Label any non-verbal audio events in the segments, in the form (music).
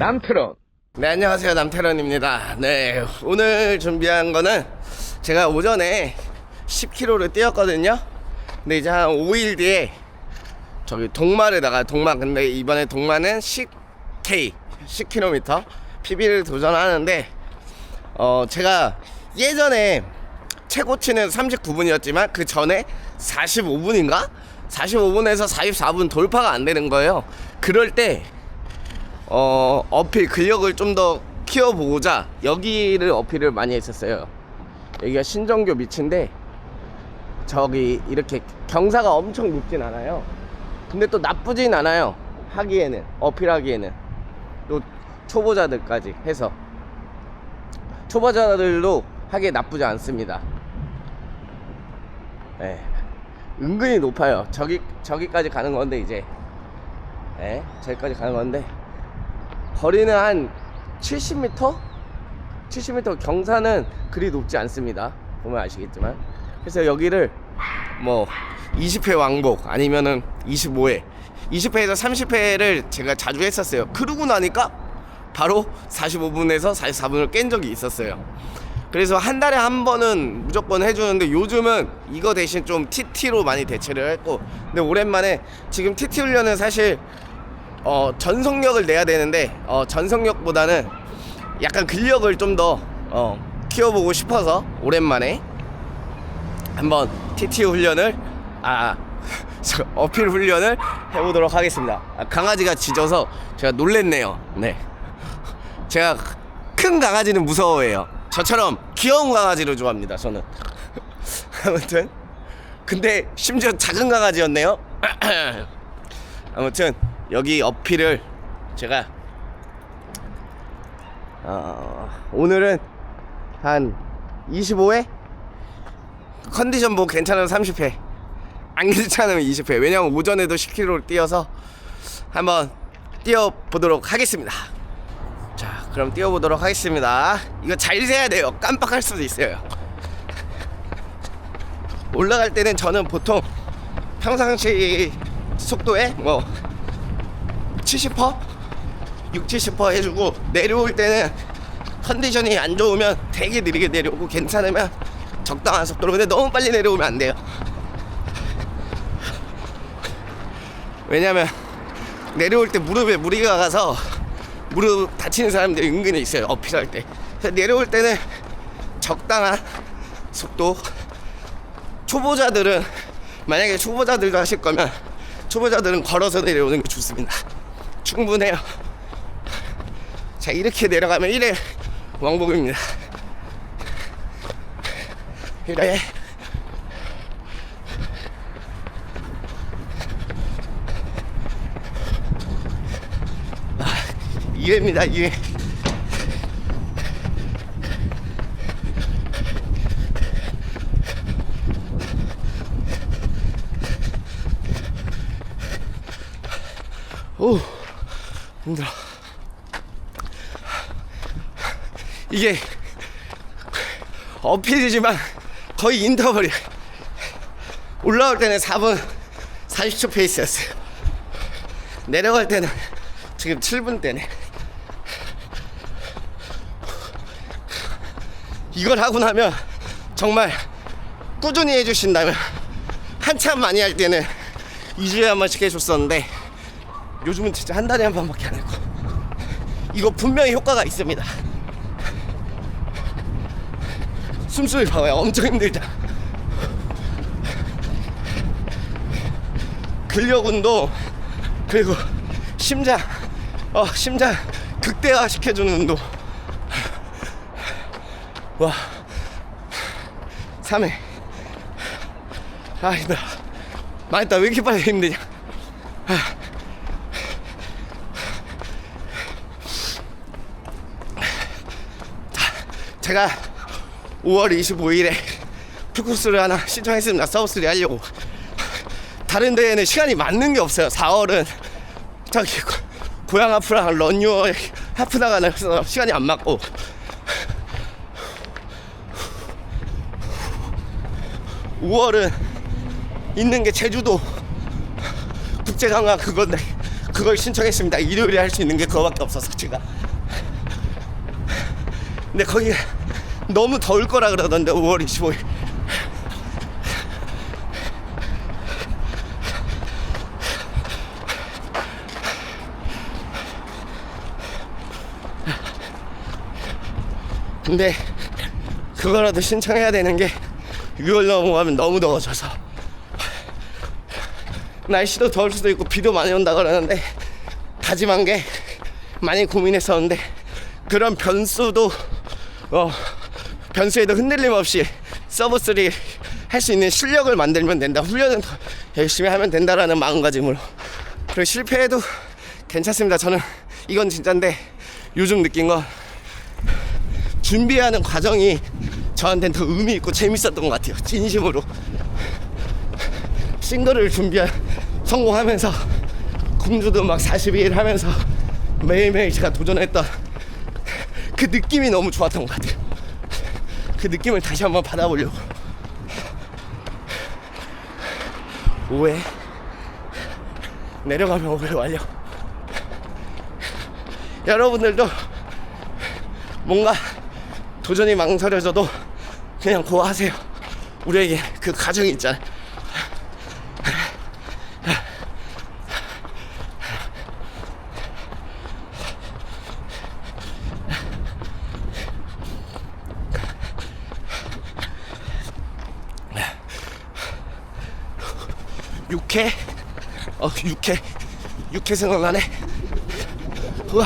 남트론 네, 안녕하세요. 남태런입니다. 네, 오늘 준비한 거는 제가 오전에 10km를 뛰었거든요. 근데 이제 한 5일 뒤에 저기 동마를 나가요. 동마. 근데 이번에 동마는 10K, 10km PB를 도전하는데, 어, 제가 예전에 최고치는 39분이었지만 그 전에 45분인가? 45분에서 44분 돌파가 안 되는 거예요. 그럴 때 어, 어필 근력을 좀 더 키워보고자 여기를 어필을 많이 했었어요. 여기가 신정교 밑인데 저기 이렇게 경사가 엄청 높진 않아요. 근데 또 나쁘진 않아요. 하기에는 어필하기에는 또 초보자들까지 해서 초보자들도 하기에 나쁘지 않습니다. 네. 은근히 높아요. 저기 저기까지 가는 건데 이제 네, 저기까지 가는 건데 거리는 한 70m? 70m 경사는 그리 높지 않습니다. 보면 아시겠지만. 그래서 여기를 뭐 20회 왕복 아니면은 25회, 20회에서 30회를 제가 자주 했었어요. 그러고 나니까 바로 45분에서 44분을 깬 적이 있었어요. 그래서 한 달에 한 번은 무조건 해주는데 요즘은 이거 대신 좀 TT로 많이 대체를 했고 근데 오랜만에 지금 TT 훈련은 사실 어, 전속력을 내야 되는데 어, 전속력보다는 약간 근력을 좀더 어, 키워보고 싶어서 오랜만에 한번 TT 훈련을 아 (laughs) 저, 어필 훈련을 해보도록 하겠습니다. 아, 강아지가 짖어서 제가 놀랬네요. 네, 제가 큰 강아지는 무서워해요. 저처럼 귀여운 강아지를 좋아합니다. 저는 (laughs) 아무튼 근데 심지어 작은 강아지였네요. (clears throat) 아무튼 여기 어필을 제가 어, 오늘은 한 25회? 컨디션 뭐 괜찮으면 30회. 안 괜찮으면 20회. 왜냐면 오전에도 10km를 뛰어서 한번 뛰어보도록 하겠습니다. 자 그럼 뛰어보도록 하겠습니다. 이거 잘 세야 돼요. 깜빡할 수도 있어요. 올라갈 때는 저는 보통 평상시 속도에 뭐 70%? 6, 70% 해주고 내려올 때는 컨디션이 안 좋으면 되게 느리게 내려오고 괜찮으면 적당한 속도로 근데 너무 빨리 내려오면 안 돼요 왜냐면 내려올 때 무릎에 무리가 가서 무릎 다치는 사람들이 은근히 있어요 어필할 때 내려올 때는 적당한 속도 초보자들은 만약에 초보자들도 하실 거면 초보자들은 걸어서 내려오는 게 좋습니다. 충분해요. 자 이렇게 내려가면 1회 왕복입니다. 1회 아, 2회입니다 2회 오 힘들어. 이게 어필이지만 거의 인터벌이야 올라올 때는 4분 40초 페이스였어요. 내려갈 때는 지금 7분 때네. 이걸 하고 나면 정말 꾸준히 해주신다면 한참 많이 할 때는 2주에 한 번씩 해줬었는데 요즘은 진짜 한 달에 한 번밖에 안 하고. 이거 분명히 효과가 있습니다. 숨소리 봐봐요. 엄청 힘들다. 근력 운동 그리고 심장 어 심장 극대화 시켜주는 운동. 와. 3회. 아 힘들어. 망했다. 왜 이렇게 빨리 힘드냐 제가 5월 25일에 풀코스를 하나 신청했습니다. 서브스리 하려고. 다른 데에는 시간이 맞는 게 없어요. 4월은 저기 고- 고향 하프랑 런유어 하프 나가서 시간이 안 맞고. 5월은 있는 게 제주도 국제관광 그건데 그 그걸 신청했습니다. 일요일에 할 수 있는 게 그거밖에 없어서 제가. 근데 거기 너무 더울 거라 그러던데 5월 25일. 근데 그거라도 신청해야 되는 게 6월 넘어가면 너무 더워져서 날씨도 더울 수도 있고 비도 많이 온다 그러는데 다짐한 게 많이 고민했었는데 그런 변수도 어 변수에도 흔들림 없이 서브 3 할 수 있는 실력을 만들면 된다 훈련은 더 열심히 하면 된다라는 마음가짐으로 그리고 실패해도 괜찮습니다 저는 이건 진짜인데 요즘 느낀 건 준비하는 과정이 저한테는 더 의미 있고 재밌었던 것 같아요. 진심으로. 싱글을 준비한 성공하면서 공주도 막 42일 하면서 매일매일 제가 도전했던 그 느낌이 너무 좋았던 것 같아요. 그 느낌을 다시 한번 받아보려고. 오해 내려가면 오해 완료. 여러분들도 뭔가 도전이 망설여져도 그냥 그거 하세요. 우리에게 그 가정이 있잖아요. 육회? 어, 육회. 육회 생각나네. 우와.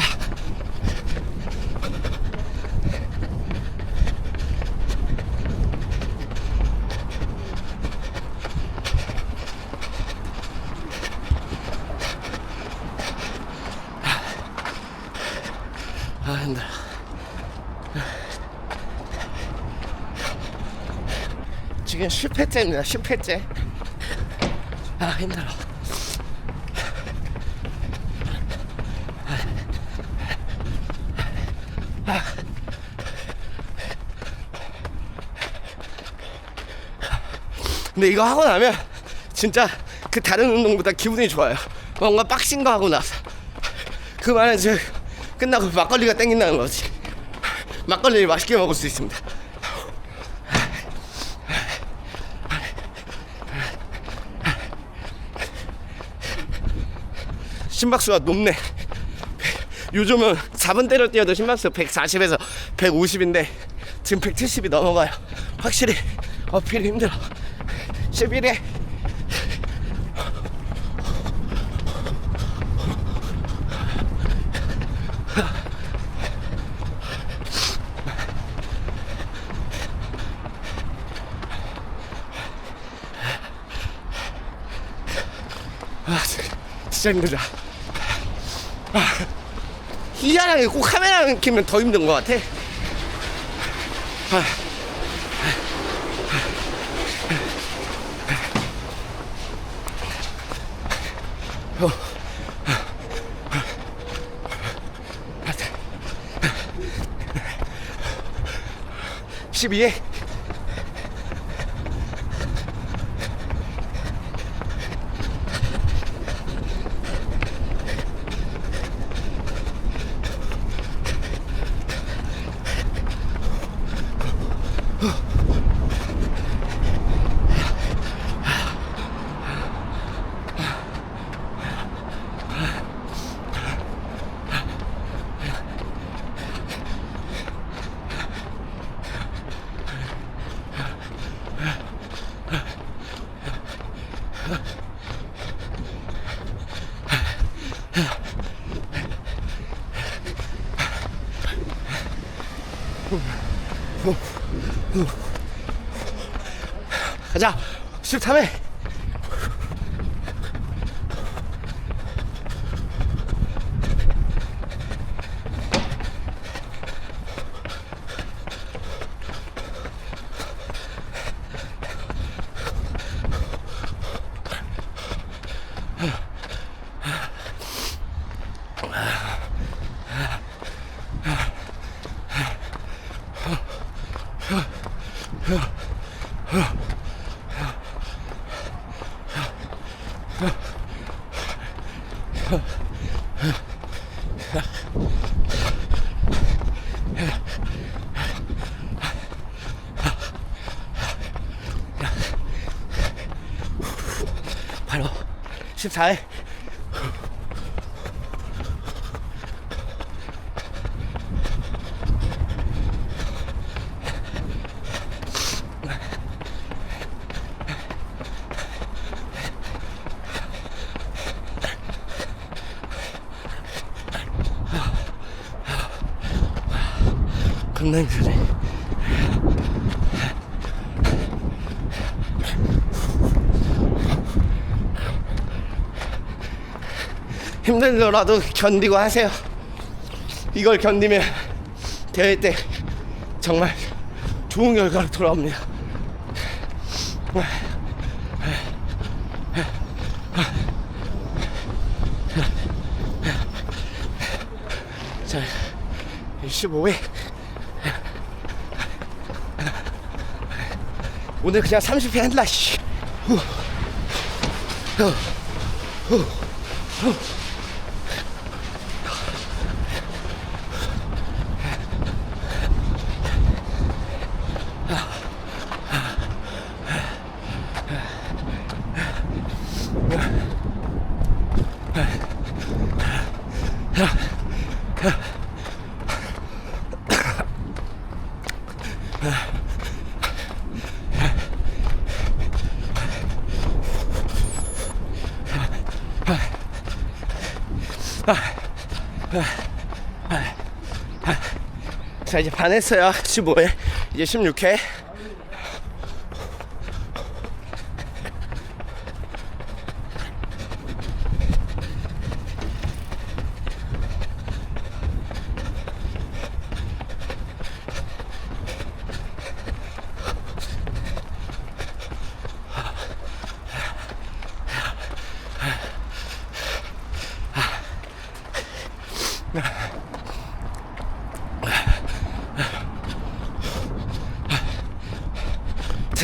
아 지금 10회째입니다 10회째 아 힘들어 근데 이거 하고 나면 진짜 그 다른 운동보다 기분이 좋아요 뭔가 빡신 거 하고 나서 그 말은 즉 끝나고 막걸리가 땡긴다는 거지. 막걸리를 맛있게 먹을 수 있습니다. 심박수가 높네. 요즘은 4분 때려 뛰어도 심박수 140에서 150인데 지금 170이 넘어가요. 확실히 어필이 힘들어. 11회 아, 진짜 힘들다. 아, 희한하게 꼭 카메라 켜면 더 힘든 것 같아. 아, 어. 12에 가자. 13회 힘드네 힘들더라도 견디고 하세요. 이걸 견디면 대회 때 정말 좋은 결과로 돌아옵니다. 자, 15회. 오늘 그냥 30회 한다, 씨. 후. 후. 후. 자 이제 반 했어요. 15회 이제 16회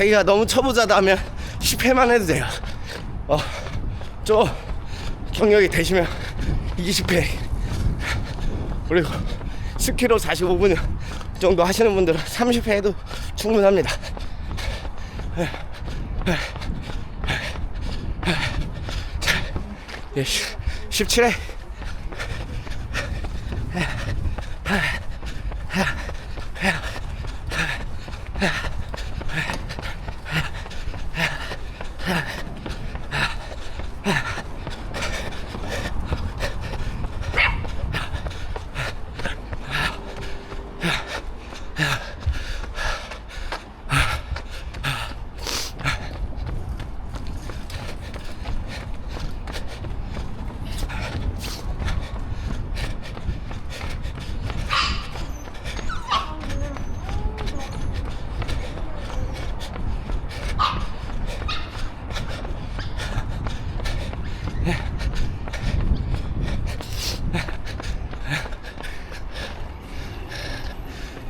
자기가 너무 초보자다 면 10회만 해도 돼요. 어, 좀 경력이 되시면 20회 그리고 10km 45분 정도 하시는 분들은 30회 해도 충분합니다. 자, 예, 17회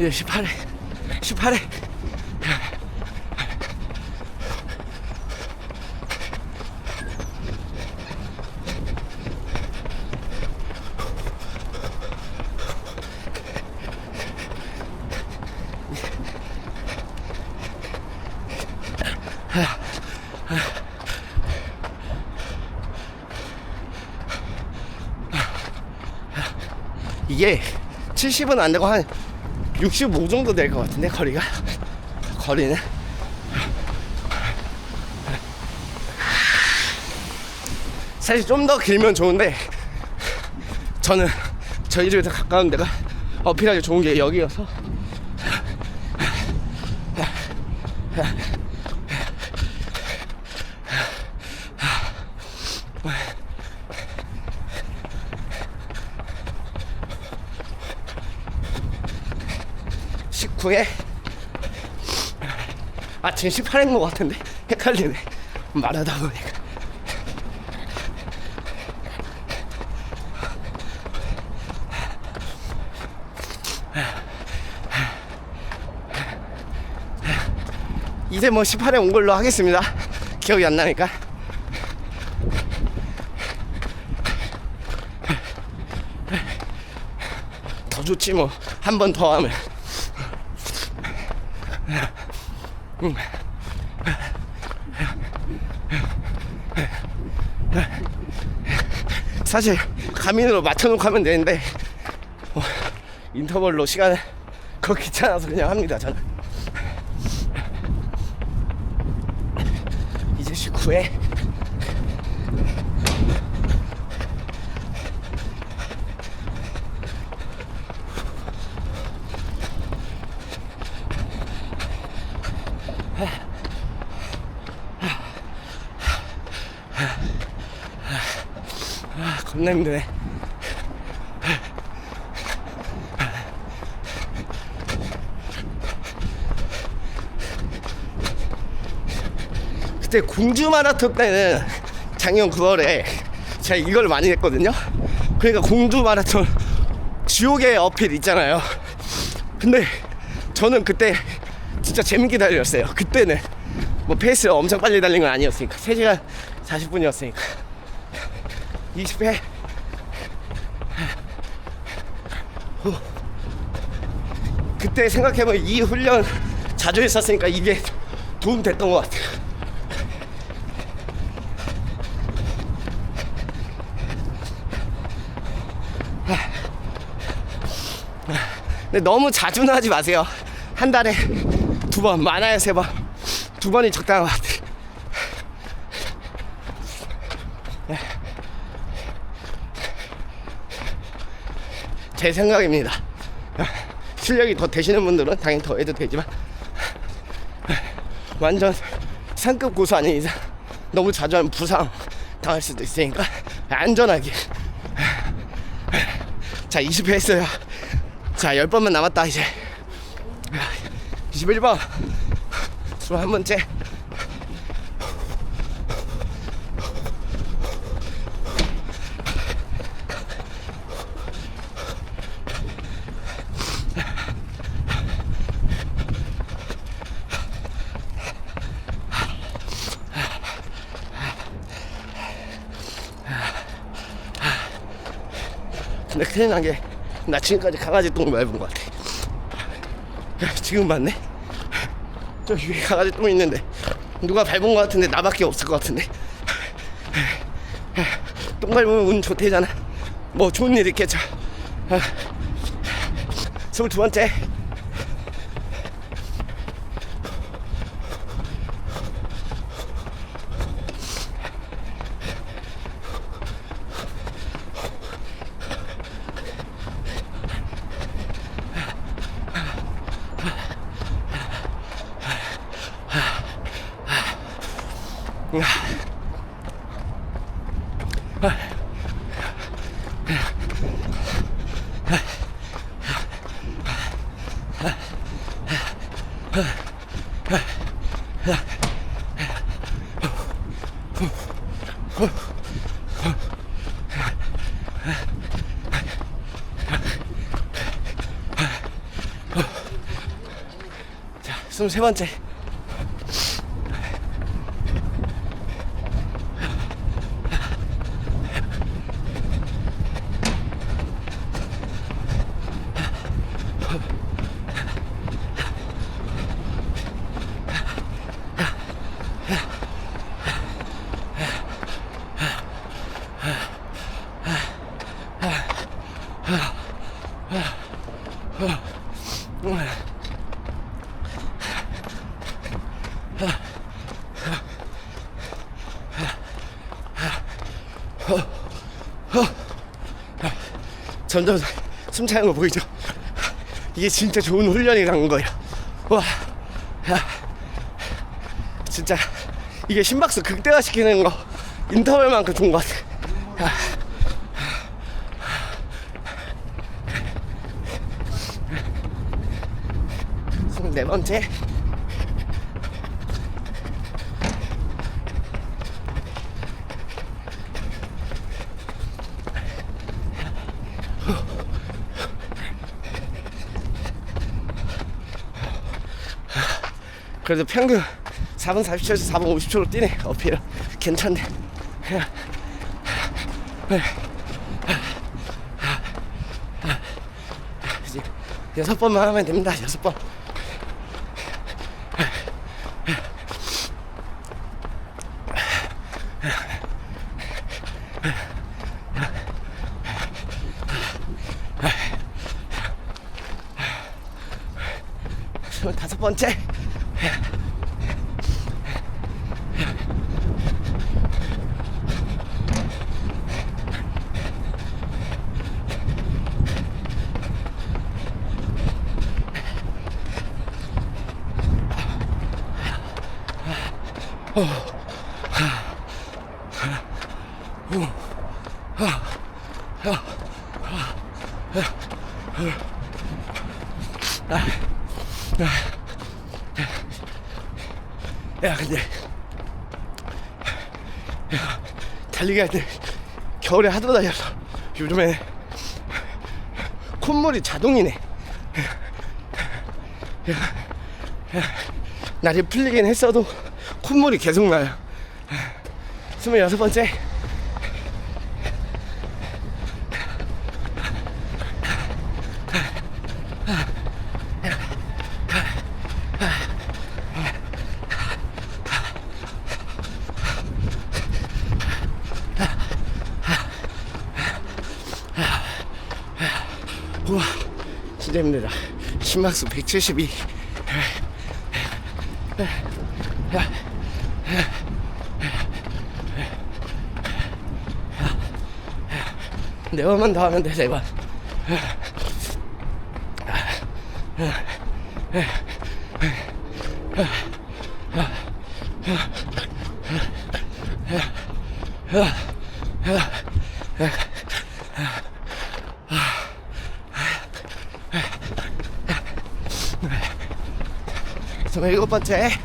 이제 18회. 18회. 이게 70은 안 되고 한 65 정도 될 것 같은데 거리가? 거리는? 사실 좀 더 길면 좋은데 저는 저희 집에서 가까운 데가 어필하기 좋은 게 여기여서 십구에 아 지금 18회인 것 같은데 헷갈리네. 말하다 보니까. 이제 뭐 18회 온 걸로 하겠습니다. 기억이 안 나니까. 좋지 뭐. 한 번 더 하면 음. 사실 가민으로 맞춰놓고 하면 되는데 어, 인터벌로 시간을 그거 귀찮아서 그냥 합니다 저는 이제 19회 겁나 힘드네 그때 공주 마라톤 때는 작년 9월에 제가 이걸 많이 했거든요. 그러니까 공주 마라톤 지옥의 어필 있잖아요. 근데 저는 그때 진짜 재밌게 달렸어요. 그때는 뭐 페이스를 엄청 빨리 달린 건 아니었으니까 3시간 40분이었으니까 20회 그때 생각해보면 이 훈련 자주 했었으니까 이게 도움 됐던 것 같아요. 근데 너무 자주는 하지 마세요. 한 달에 두 번, 많아야 세 번. 두 번이 적당한 것 같아요. 제 생각입니다. 실력이 더 되시는 분들은 당연히 더 해도 되지만 완전 상급 고수 아닌 이상 너무 자주 하면 부상 당할 수도 있으니까 안전하게. 자 20회 했어요. 자 10번만 남았다 이제. 21번. 21번째 큰일 난 게 나 지금까지 강아지 똥을 본것 같아. 야, 지금 봤네? 저 위에 강아지 똥 있는데 누가 밟은 것 같은데 나밖에 없을 것 같은데. 똥 밟으면 운 좋대잖아. 뭐 좋은 일 있겠죠. 아, 스물두 번째 자 스물세 번째 점점 숨 차는 거 보이죠? 이게 진짜 좋은 훈련이라는 거예요. 와, 야, 진짜 이게 심박수 극대화시키는 거 인터벌만큼 좋은 것 같아. 야. 네 번째. 그래도 평균 4분 40초에서 4분 50초로 뛰네 어필 괜찮네. 여섯 번만 하면 됩니다 여섯 번. 다섯 번째 야 근데 야, 달리기 할 때 겨울에 하도 다녀서 요즘에 콧물이 자동이네. 날이 풀리긴 했어도 콧물이 계속 나요. 스물여섯 번째. 우와 진짜 힘들다. 심박수 172 네 번만 더 하면 돼네 번. 스물일곱 번째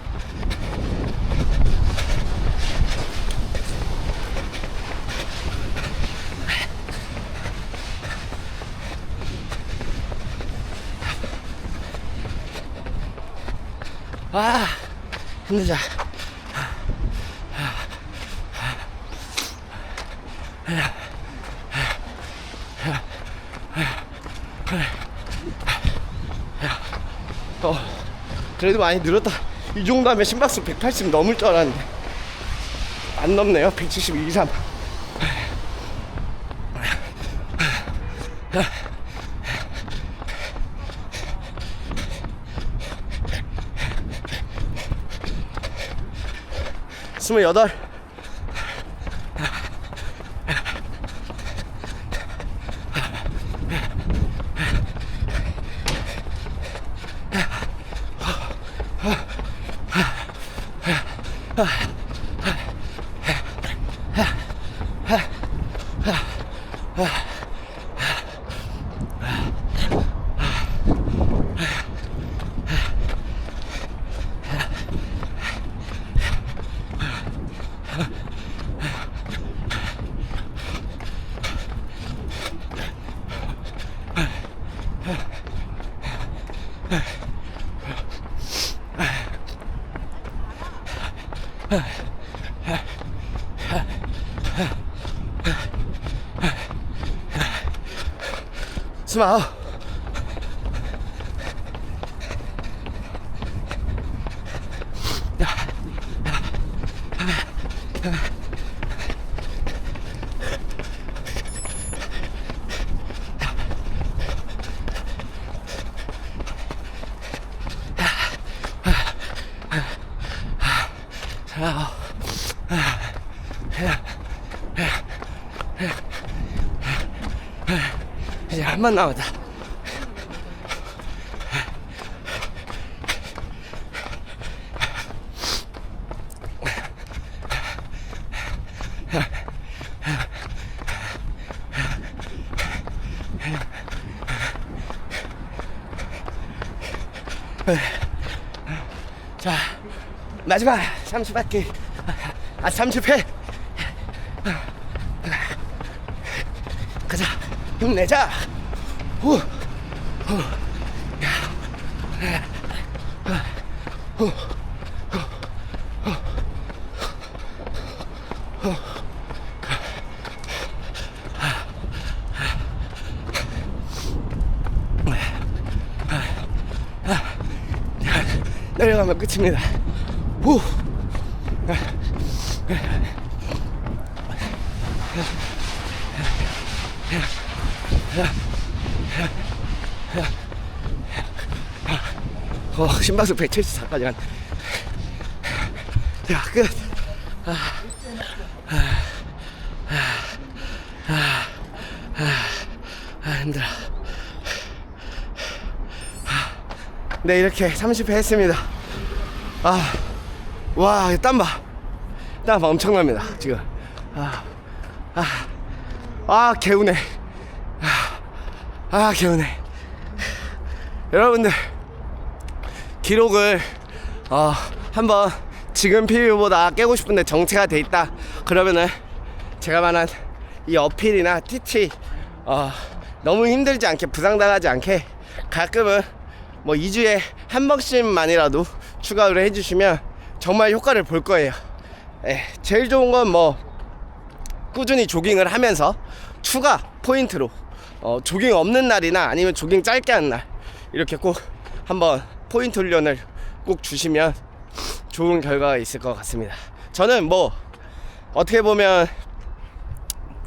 아 힘들자 어, 그래도 많이 늘었다. 이 정도 하면 심박수 180 넘을 줄 알았는데. 안 넘네요. 172, 3 스물여덟 하지 마. 야, 야, 야, 야. 3번 남았다. 자, 마지막 30바퀴. 아, 30회. 가자. 힘내자. 내려가면 끝입니다. 후. 어, 심박수 174까지 간. 자, 끝. 아, 힘들어. 네, 이렇게 30회 했습니다. 아, 와, 땀 봐. 땀 엄청납니다, 지금. 아, 아, 아, 개운해. 아, 아 개운해. 여러분들, 기록을, 어, 한번 지금 PB보다 깨고 싶은데 정체가 돼 있다. 그러면은 제가 말한 이 어필이나 TT, 어, 너무 힘들지 않게 부상당하지 않게 가끔은 뭐 2주에 한 번씩만이라도 추가를 해주시면 정말 효과를 볼 거예요. 예, 제일 좋은 건 뭐 꾸준히 조깅을 하면서 추가 포인트로 어, 조깅 없는 날이나 아니면 조깅 짧게 하는 날 이렇게 꼭 한번 포인트 훈련을 꼭 주시면 좋은 결과가 있을 것 같습니다. 저는 뭐 어떻게 보면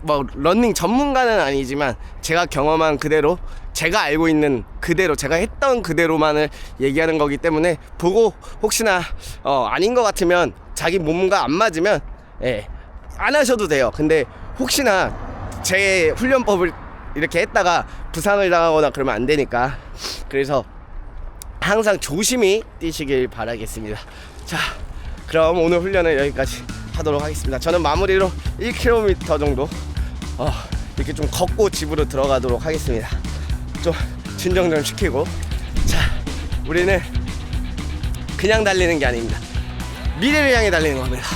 뭐 런닝 전문가는 아니지만 제가 경험한 그대로 제가 알고 있는 그대로 제가 했던 그대로만을 얘기하는 거기 때문에 보고 혹시나 어 아닌 것 같으면 자기 몸과 안 맞으면 예, 안 하셔도 돼요. 근데 혹시나 제 훈련법을 이렇게 했다가 부상을 당하거나 그러면 안 되니까 그래서 항상 조심히 뛰시길 바라겠습니다. 자, 그럼 오늘 훈련은 여기까지 하도록 하겠습니다. 저는 마무리로 1km 정도 어, 이렇게 좀 걷고 집으로 들어가도록 하겠습니다. 좀 진정 좀 시키고 자, 우리는 그냥 달리는 게 아닙니다. 미래를 향해 달리는 겁니다.